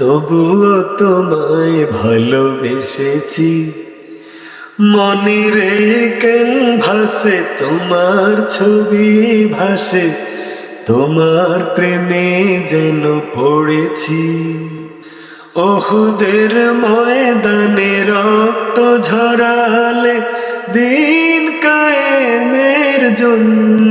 তবুও তোমায় ভালোবেসেছি। মনের ক্যানভাসে তোমার ছবি ভাসে, তোমার প্রেমে যেন পড়েছি। ওহুদের ময়দানে রক্ত ঝরালে দিন কায়েমের জন্য।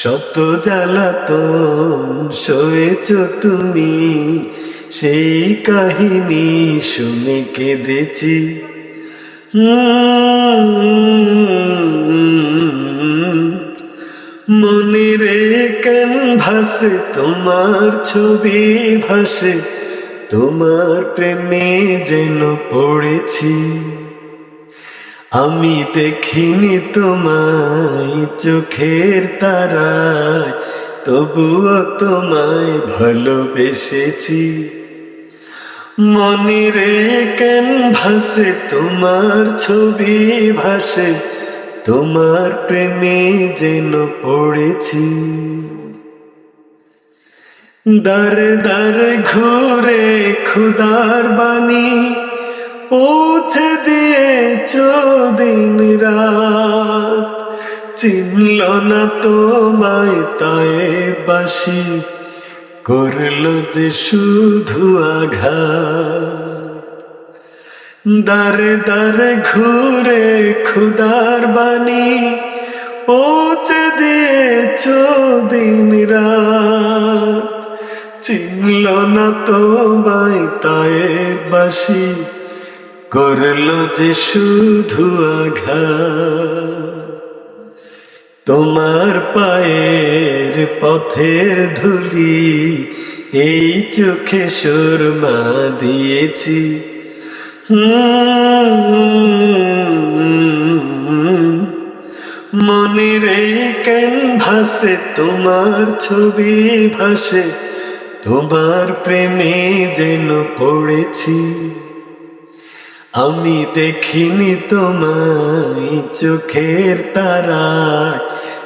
শত জ্বালাতন সয়েছ তুমি, সেই কাহিনী শুনে কেঁদেছি। মনের ক্যানভাসে তোমার ছবি ভাসে, তোমার প্রেমে যেন পড়েছি। আমি দেখিনি তোমায় চোখের তারায়, তবুও তোমায় ভালোবেসেছি। মনের ক্যানভাসে তোমার ছবি ভাসে, তোমার প্রেমে যেন পড়েছি। দার দার ঘুরে খুদার বাণী পৌঁছে দিয়েছ দিন রাত। চিনল না তোমায় তাই বাসি, করল যে শুধু আঘাত। দারে দারে ঘুরে খুদার বাণী পৌঁছে দিয়েছ দিন রাত। চিনল না তোমায় তাই বাসি, করল যে শুধু আঘাত। তোমার পায়ের পথের ধুলি, এই চোখে সুরমা দিয়েছি। মনের ক্যানভাসে তোমার ছবি ভাসে, তোমার প্রেমে যেন পড়েছি। আমি দেখিনি তোমায় চোখের তারায়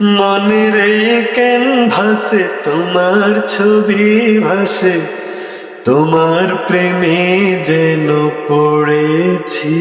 মনের ক্যানভাসে তোমার ছবি ভাসে তোমার প্রেমে যেন পড়েছি।